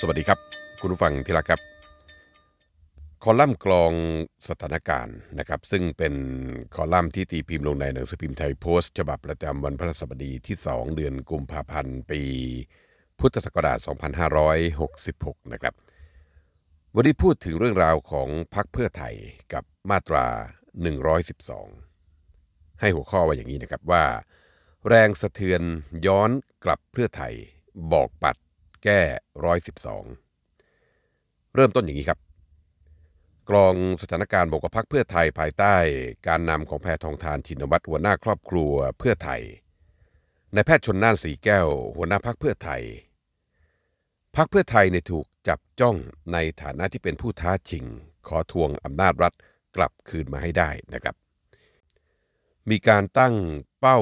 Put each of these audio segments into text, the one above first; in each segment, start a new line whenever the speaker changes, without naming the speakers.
สวัสดีครับ คุณผู้ฟังที่รักครับ คอลัมน์กรองสถานการณ์นะครับ ซึ่งเป็นคอลัมน์ที่ตีพิมพ์ลงในหนังสือพิมพ์ไทยโพสต์ ฉบับประจำวันพฤหัสบดีที่ 2 เดือนกุมภาพันธ์ ปี พุทธศักราช 2566 นะครับ วันนี้พูดถึงเรื่องราวของพรรคเพื่อไทยกับมาตรา 112 ให้หัวข้อว่าอย่างนี้นะครับว่า แรงสะเทือนย้อนกลับเพื่อไทยบอกปัด แก้112เริ่มต้นอย่างนี้ครับ กรองสถานการณ์บกพักเพื่อไทยภายใต้การนำของแพทองทานชินวัตรหัวหน้าครอบครัวเพื่อไทยในายแพทย์ชนน่านสีแก้ว หัวหน้าพักเพื่อไทยพักเพื่อไทยเนี่ยถูกจับจ้องในฐานะที่เป็นผู้ท้าชิง ขอทวงอำนาจรัฐกลับคืนมาให้ได้นะครับ มีการตั้งเป้า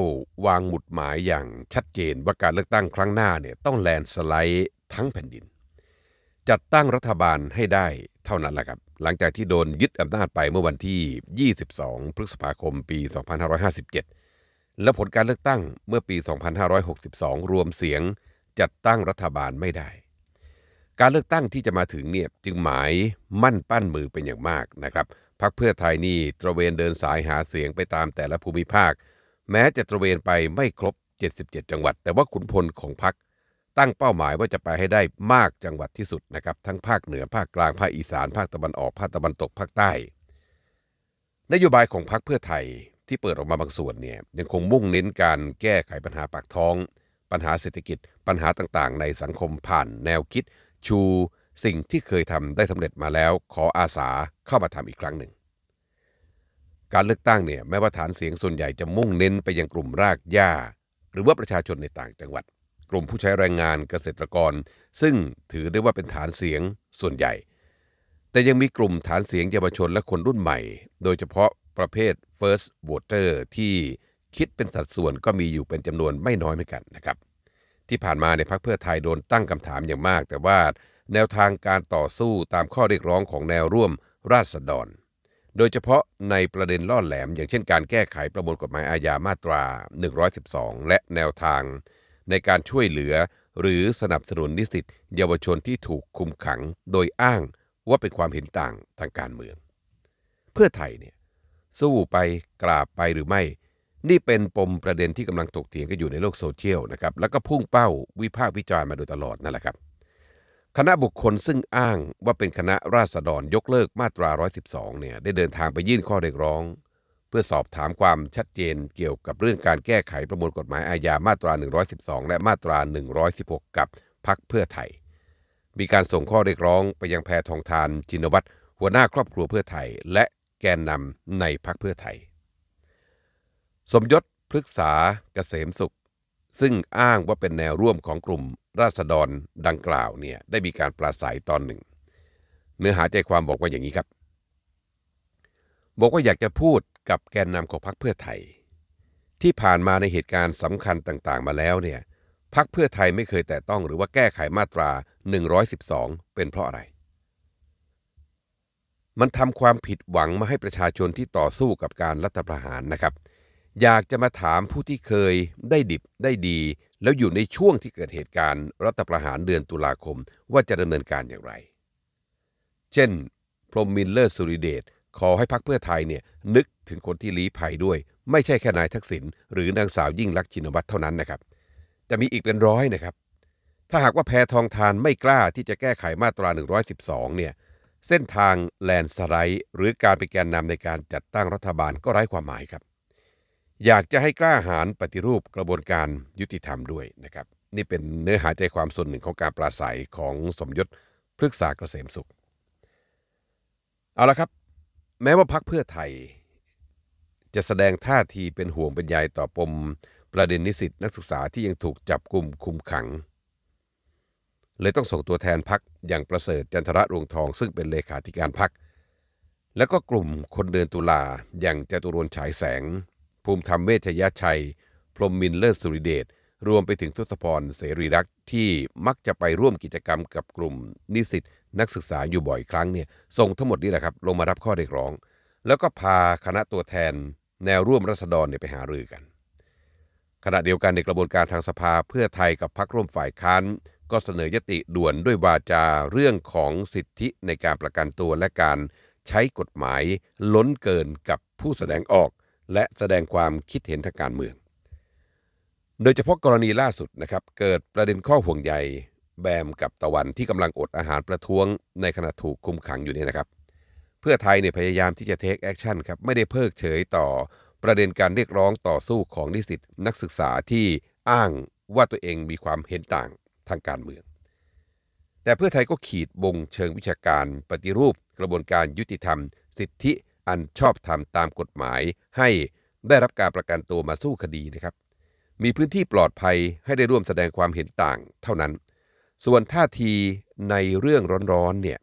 วางหมุดหมายอย่างชัดเจนว่าการเลือกตั้งครั้งหน้าเนี่ยต้องแลนสไลด์ ทั้งแผ่นดิน จัดตั้งรัฐบาลให้ได้เท่านั้นแหละครับ หลังจากที่โดนยึดอำนาจไปเมื่อวันที่ 22 พฤษภาคมปี 2557 และผลการเลือกตั้งเมื่อปี 2562 รวมเสียงจัดตั้งรัฐบาลไม่ได้ การเลือกตั้งที่จะมาถึงเนี่ยจึงหมายมั่นปั้นมือเป็นอย่างมากนะครับพักเพื่อไทยนี่ตระเวนเดินสายหาเสียงไปตามแต่ละภูมิภาค แม้จะตระเวนไปไม่ครบ 77 จังหวัด แต่ว่าขุนพลของพัก ตั้งเป้าหมายว่าจะไปให้ได้มากจังหวัดที่สุดนะครับทั้งภาคเหนือภาคกลางภาคอีสานภาคตะวันออกภาคตะวันตกภาคใต้ นโยบายของพักเพื่อไทยที่เปิดออกมาบางส่วนเนี่ยยังคงมุ่งเน้นการแก้ไขปัญหาปากท้อง ปัญหาเศรษฐกิจ ปัญหาต่างๆ ในสังคมผ่านแนวคิด ชูสิ่งที่เคยทำได้สำเร็จมาแล้ว ขออาสาเข้ามาทำอีกครั้งหนึ่ง การเลือกตั้งเนี่ยแม้ว่าฐานเสียงส่วนใหญ่จะมุ่งเน้นไปยังกลุ่มรากหญ้า หรือว่าประชาชนในต่างจังหวัด ลุ่มผู้ใช้แรงงานเกษตรกร ซึ่งถือได้ว่าเป็นฐานเสียงส่วนใหญ่ แต่ยังมีกลุ่มฐานเสียงเยาวชนและคนรุ่นใหม่ โดยเฉพาะประเภท first voter ที่คิดเป็นสัดส่วนก็มีอยู่เป็นจำนวนไม่น้อยเหมือนกันนะครับ ที่ผ่านมาในพักเพื่อไทยโดนตั้งคำถามอย่างมาก แต่ว่าแนวทางการต่อสู้ตามข้อเรียกร้องของแนวร่วมราษฎร โดยเฉพาะในประเด็นล่อแหลม อย่างเช่นการแก้ไขประมวลกฎหมายอาญามาตรา 112 และแนวทาง ในการช่วยเหลือ หรือสนับสนุนนิสิตเยาวชนที่ถูกคุมขังโดยอ้างว่าเป็นความเห็นต่างทางการเมือง เพื่อไทยเนี่ยสู้ไปกราบไปหรือไม่ นี่เป็นปมประเด็นที่กำลังถกเถียงกันอยู่ในโลกโซเชียลนะครับแล้วก็พุ่งเป้าวิพากษ์วิจารณ์มาโดยตลอดนั่นแหละครับคณะบุคคลซึ่งอ้างว่าเป็นคณะราษฎรยกเลิกมาตรา 112 เนี่ยได้เดินทางไปยื่นข้อเรียกร้อง พื่อสอบถามความชัดเจนเกี่ยวกับเรื่องการแก้ไขประมวลกฎหมายอาญามาตรา 112 และมาตรา 116 กับพักเพื่อไทย มีการส่งข้อเรียกร้องไปยังแพทองทานจินวัตรหัวหน้าครอบครัวเพื่อไทย และแกนนำในพักเพื่อไทย สมยศพฤกษาเกษมสุข ซึ่งอ้างว่าเป็นแนวร่วมของกลุ่มราษฎรดังกล่าวเนี่ยได้มีการปราศัยตอนหนึ่ง เนื้อหาใจความบอกว่าอย่างนี้ครับ บอกว่าอยากจะพูด กับแกนนำของพรรคเพื่อไทย ที่ผ่านมาในเหตุการณ์สำคัญต่างๆ มาแล้วเนี่ยพรรคเพื่อไทยไม่เคยแต่ต้องหรือว่าแก้ไขมาตรา 112 เป็นเพราะอะไร มันทำความผิดหวังมาให้ประชาชนที่ต่อสู้กับการรัฐประหารนะครับ อยากจะมาถามผู้ที่เคยได้ดิบได้ดี แล้วอยู่ในช่วงที่เกิดเหตุการณ์รัฐประหารเดือนตุลาคมว่าจะดำเนินการอย่างไร เช่น พรมมินเลอร์สุริเดช ขอให้พักเพื่อไทยเนี่ยนึกถึงคนที่ลี้ภัยด้วย ไม่ใช่แค่นายทักษิณหรือนางสาวยิ่งลักษณ์ชินวัตรเท่านั้นนะครับ จะมีอีกเป็นร้อยนะครับ ถ้าหากว่าแพทองทานไม่กล้าที่จะแก้ไขมาตรา 112 เนี่ยเส้นทางแลนสไลด์หรือการเป็นแกนนำในการจัดตั้งรัฐบาลก็ไร้ความหมายครับ อยากจะให้กล้าหาญปฏิรูปกระบวนการยุติธรรมด้วยนะครับ นี่เป็นเนื้อหาใจความส่วนหนึ่งของการปราศัยของสมยศพฤกษาเกษมสุข เอาละครับ แม้ว่าพักเพื่อไทย จะแสดงท่าทีเป็นห่วงเป็นใยต่อปม ประเด็นนิสิตนักศึกษาที่ยังถูกจับกลุ่มคุมขัง เลยต้องส่งตัวแทนพักอย่างประเสริฐจันทระรวงทองซึ่งเป็นเลขาธิการพัก แล้วก็กลุ่มคนเดินตุลาอย่างจตุรนฉายแสง ภูมิธรรมเวชยชัย พรหมมินเลิศสุริเดชรวมไปถึงทศพรเสรีรักษ์ที่มักจะไปร่วมกิจกรรมกับกลุ่มนิสิต นักศึกษาอยู่บ่อยครั้งเนี่ยส่งทั้งหมดนี้แหละครับลงมารับข้อเรียกร้อง แล้วก็พาคณะตัวแทนแนวร่วมรัษฎรเนี่ยไปหารือกัน ขณะเดียวกันในกระบวนการทางสภาเพื่อไทยกับพรรคร่วมฝ่ายค้านก็เสนอยติด่วนด้วยวาจาเรื่องของสิทธิในการประกันตัวและการใช้กฎหมายล้นเกินกับผู้แสดงออก และแสดงความคิดเห็นทางการเมือง โดยเฉพาะกรณีล่าสุดนะครับเกิดประเด็นข้อห่วงใย แบมกับตะวันที่กำลังอดอาหารประท้วงในขณะถูกคุมขังอยู่เนี่ยนะครับ เพื่อไทยเนี่ยพยายามที่จะเทคแอคชั่นครับไม่ได้เพิกเฉยต่อประเด็นการเรียกร้องต่อสู้ของนิสิตนักศึกษาที่อ้างว่าตัวเองมีความเห็นต่างทางการเมือง แต่เพื่อไทยก็ขีดบงเชิงวิชาการปฏิรูปกระบวนการยุติธรรม สิทธิอันชอบธรรมตามกฎหมาย ให้ได้รับการประกันตัวมาสู้คดีนะครับ มีพื้นที่ปลอดภัยให้ได้ร่วมแสดงความเห็นต่างเท่านั้น ส่วนท่าทีในเรื่องร้อนๆเนี่ย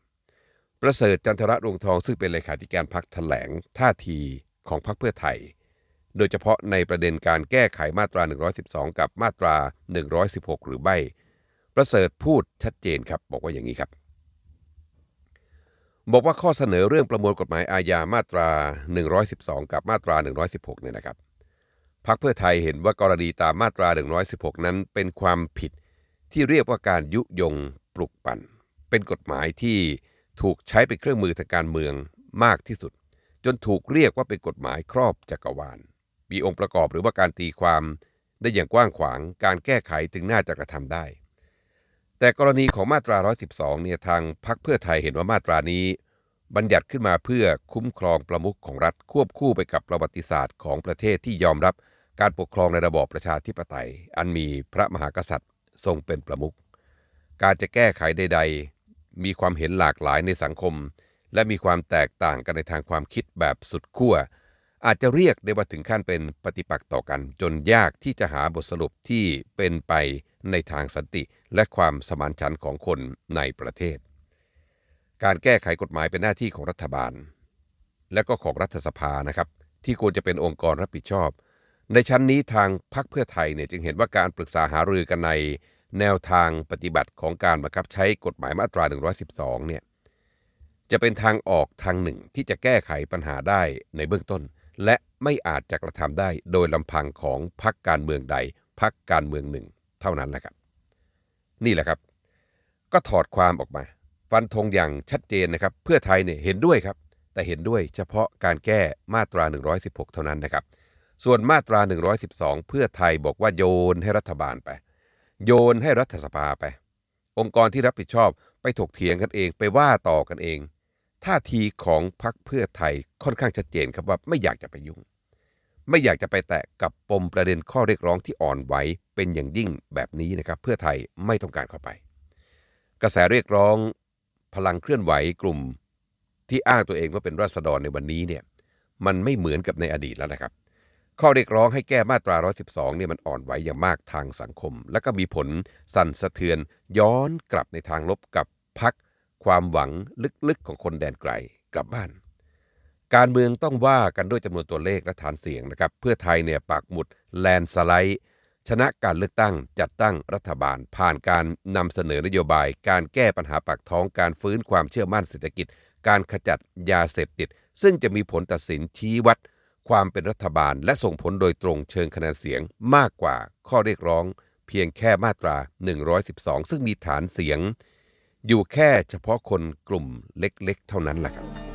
ประเสริฐจันทระดวงทองซึ่งเป็นเลขาธิการพักแถลงท่าทีของพักเพื่อไทย โดยเฉพาะในประเด็นการแก้ไขมาตรา 112 กับมาตรา 116 หรือไม่ประเสริฐพูดชัดเจนครับบอกว่าอย่างนี้ครับ บอกว่าข้อเสนอเรื่องประมวลกฎหมายอาญามาตรา 112 กับมาตรา 116 เนี่ยนะครับพักเพื่อไทยเห็นว่ากรณีตามมาตรา 116 นั้นเป็นความผิด ที่เรียกว่าการยุยงปลุกปั่น เป็นกฎหมายที่ถูกใช้เป็นเครื่องมือทางการเมืองมากที่สุด จนถูกเรียกว่าเป็นกฎหมายครอบจักรวาล มีองค์ประกอบหรือว่าการตีความได้อย่างกว้างขวางการแก้ไขถึงน่าจะกระทำได้ แต่กรณีของมาตรา 112 เนี่ยทางพักเพื่อไทยเห็นว่ามาตรานี้ บัญญัติขึ้นมาเพื่อคุ้มครองประมุขของรัฐควบคู่ไปกับประวัติศาสตร์ของประเทศที่ยอมรับการปกครองในระบอบประชาธิปไตย อันมีพระมหากษัตริย์ ทรงเป็นประมุข การจะแก้ไขใด ๆ มีความเห็นหลากหลายในสังคม และมีความแตกต่างกันในทางความคิดแบบสุดขั้วอาจจะเรียกได้ว่าถึงขั้นเป็นปฏิปักษ์ต่อกัน จนยากที่จะหาบทสรุปที่เป็นไปในทางสันติและความสมานฉันท์ของคนในประเทศ การแก้ไขกฎหมายเป็นหน้าที่ของรัฐบาล และก็ของรัฐสภานะครับ ที่ควรจะเป็นองค์กรรับผิดชอบ ในชั้นนี้ทางพรรคเพื่อไทยเนี่ยจึงเห็นว่าการปรึกษาหารือกันใน แนวทางปฏิบัติของการบังคับใช้กฎหมายมาตรา 112 เนี่ยจะเป็นทางออกทางหนึ่งที่จะแก้ไขปัญหาได้ในเบื้องต้น และไม่อาจจะกระทำได้โดยลำพังของพรรคการเมืองใดพรรคการเมืองหนึ่ง เท่านั้นแหละครับ นี่แหละครับ ก็ถอดความออกมา ฟันธงอย่างชัดเจนนะครับ เพื่อไทยเนี่ยเห็นด้วยครับ แต่เห็นด้วยเฉพาะการแก้มาตรา 116 เท่านั้นนะครับ ส่วนมาตรา 112 เพื่อไทยบอกว่าโยนให้รัฐบาลไป โยนให้รัฐสภาไป องค์กรที่รับผิดชอบไปถกเถียงกันเองไปว่าต่อกันเอง ท่าทีของพรรคเพื่อไทยค่อนข้างชัดเจนครับว่าไม่อยากจะไปยุ่ง ไม่อยากจะไปแตะกับปมประเด็นข้อเรียกร้องที่อ่อนไหวเป็นอย่างยิ่งแบบนี้นะครับ เพื่อไทยไม่ต้องการเข้าไป กระแสเรียกร้อง พลังเคลื่อนไหวกลุ่ม ที่อ้างตัวเองว่าเป็นราษฎรในวันนี้เนี่ยมันไม่เหมือนกับในอดีตแล้วนะครับ ข้อเรียกร้องให้แก้มาตรา 112 เนี่ยมันอ่อนไหวอย่างมากทางสังคม และก็มีผลสั่นสะเทือนย้อนกลับในทางลบกับพักความหวังลึกๆของคนแดนไกลกลับบ้าน การเมืองต้องว่ากันด้วยจำนวนตัวเลขและฐานเสียงนะครับ เพื่อไทยเนี่ยปากหมุดแลนสไลด์ชนะการเลือกตั้งจัดตั้งรัฐบาล ผ่านการนำเสนอนโยบาย การแก้ปัญหาปากท้องการฟื้นความเชื่อมั่นเศรษฐกิจ การขจัดยาเสพติด ซึ่งจะมีผลตัดสินชี้วัด ความเป็นรัฐบาลและส่งผลโดยตรงเชิงคะแนนเสียงมากกว่าข้อเรียกร้องเพียงแค่มาตรา 112 ซึ่งมีฐานเสียง อยู่แค่เฉพาะคนกลุ่มเล็กๆ เท่านั้นแหละครับ